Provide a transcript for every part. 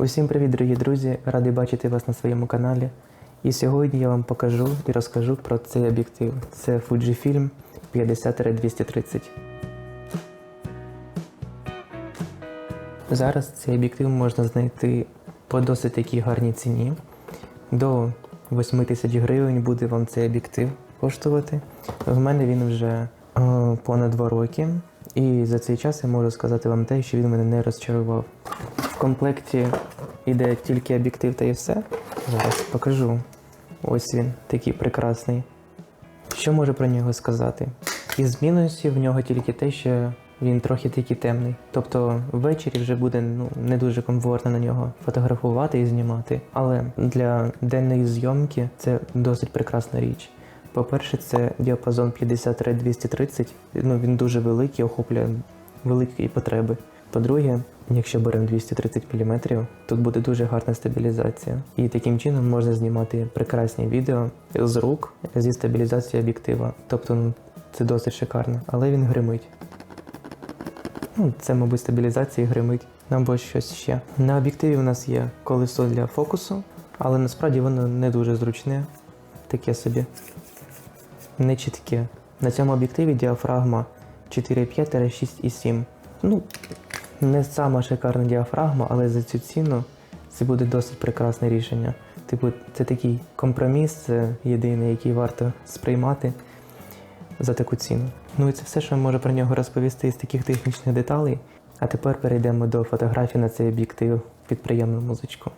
Усім привіт, дорогі друзі! Радий бачити вас на своєму каналі. І сьогодні я вам покажу і розкажу про цей об'єктив. Це Fujifilm 50-230. Зараз цей об'єктив можна знайти по досить такій гарній ціні. До 8 тисяч гривень буде вам цей об'єктив коштувати. В мене він вже е, понад 2 роки. І за цей час я можу сказати вам те, що він мене не розчарував. В комплекті йде тільки об'єктив та і все. Зараз покажу. Ось він, такий прекрасний. Що можу про нього сказати? Із мінусів в нього тільки те, що він трохи такий темний. Тобто ввечері вже буде ну, не дуже комфортно на нього фотографувати і знімати. Але для денної зйомки це досить прекрасна річ. По-перше, це діапазон 50-230, ну він дуже великий, охоплює великі потреби. По-друге, якщо беремо 230 мм, тут буде дуже гарна стабілізація. І таким чином можна знімати прекрасні відео з рук зі стабілізацією об'єктива. Тобто ну, це досить шикарно, але він гримить. Ну, це, мабуть, стабілізація і гримить або щось ще. На об'єктиві у нас є колесо для фокусу, але насправді воно не дуже зручне. Таке собі. Не чітке. На цьому об'єктиві діафрагма 4,5-6,7. Ну, не сама шикарна діафрагма, але за цю ціну це буде досить прекрасне рішення. Типу, це такий компроміс, це єдиний, який варто сприймати за таку ціну. Ну і це все, що я можу про нього розповісти з таких технічних деталей. А тепер перейдемо до фотографій на цей об'єктив під приємну музичку.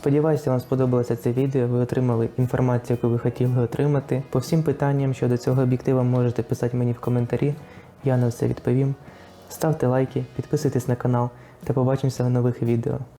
Сподіваюся, вам сподобалося це відео. Ви отримали інформацію, яку ви хотіли отримати. По всім питанням щодо цього об'єктива можете писати мені в коментарі. Я на все відповім. Ставте лайки, підписуйтесь на канал та побачимося в нових відео.